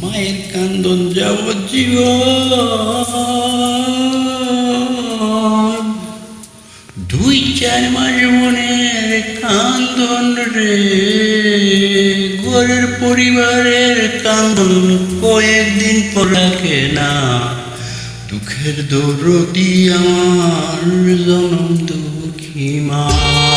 মায়ের কান্দন যাবজ্জীব দুই চার মাস মনের কান্দন রে, ঘরের পরিবারের কান্দন কয়েকদিন পর রাখে না। দুঃখের দৌড়ি আমার জনম দুঃখী মা।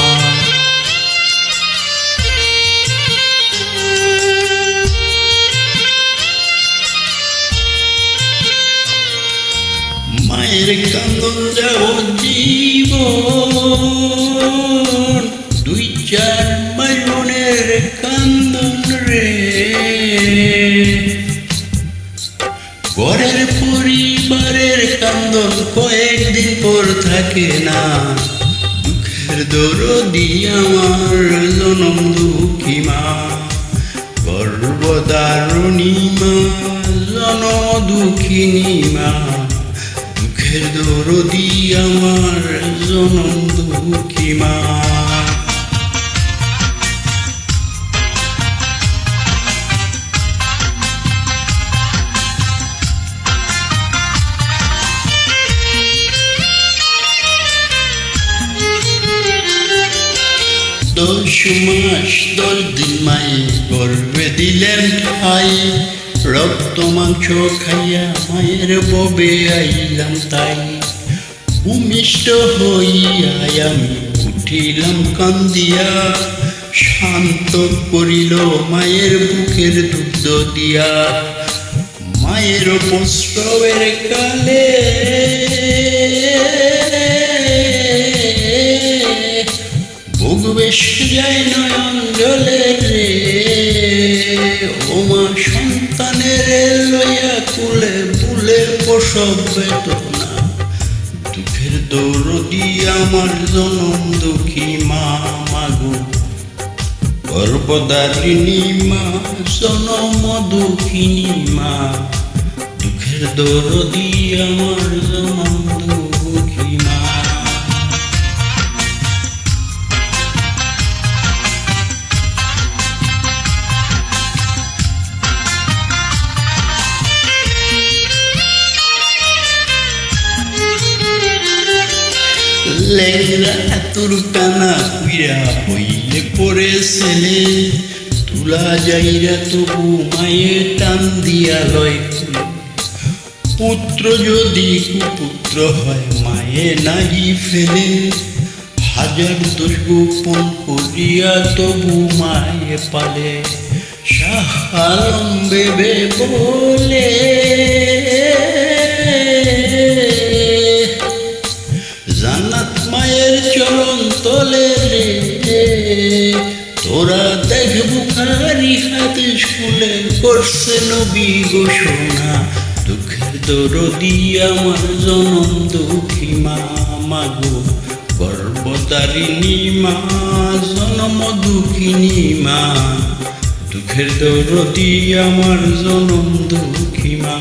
কান্দন যাও জীবন, দুই চার মাস মনের কান্দন রে। ঘরের পরিবারের কান্দন কয়েকদিন পর থাকে না। দুঃখের দরদি আমার জনম দুঃখী মা? গর্বদারুণী মা জনম দুঃখিনী মা? দরদি আমার জনম দুঃখী মা। দশ মাস দশ দিন মায়ে গর্বে দিলেন খাই রক্ত মাংস খাইয়া মায়ের ববে আইলাম তাই। ভূমিষ্ঠ হইয়া আমি উঠিলাম কান্দিয়া, শান্ত করিল মায়ের বুকের দুগ্ধ দিয়া। মায়ের প্রস্রবের কালে ভোগবেশ যায় নয়ন বেদনা দুঃখের আমার জনম দুঃখী মা মাগো গর্বদারিণী মা, জনম দুঃখিনী মা। দুঃখের দৌড়ি আমার জনম লেংরা তোর কানা কুইরা হইলে পরে ছেলে, তুলা যাইরা তবু মায়ে টান দিয়া লয়। পুত্র যদি কুপুত্র হয়, মায়ে নাহি ফেলে। হাজার দোষ গোপন করিয়া তবু মায়ে পালে। সাহালম বেবে বলে। তোরা দেখ বুখারি হাতে শুলে করছে নবী ঘোষণা। দুঃখের দরদি আমার জনম দুঃখী মা মাগো গর্বতারিণী মা, জনম দুঃখিনী মা। দুঃখের দরদি আমার জনম দুঃখী মা।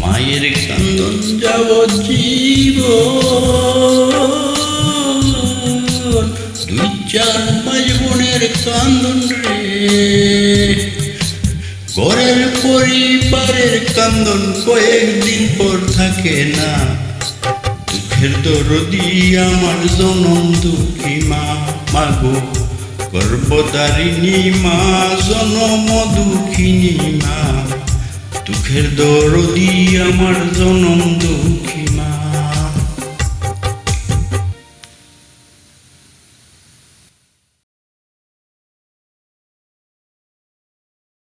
মায়ের কান্দন যাব জীব ঘরের পরিবারের কান্দন কয়েকদিন পর থাকে না। দুঃখের দরদি আমার জনম দুঃখী মা মাগো গর্ভদারিণী মা, জনম দুঃখিনী মা। দুঃখের দরদি আমার জনম দুঃখী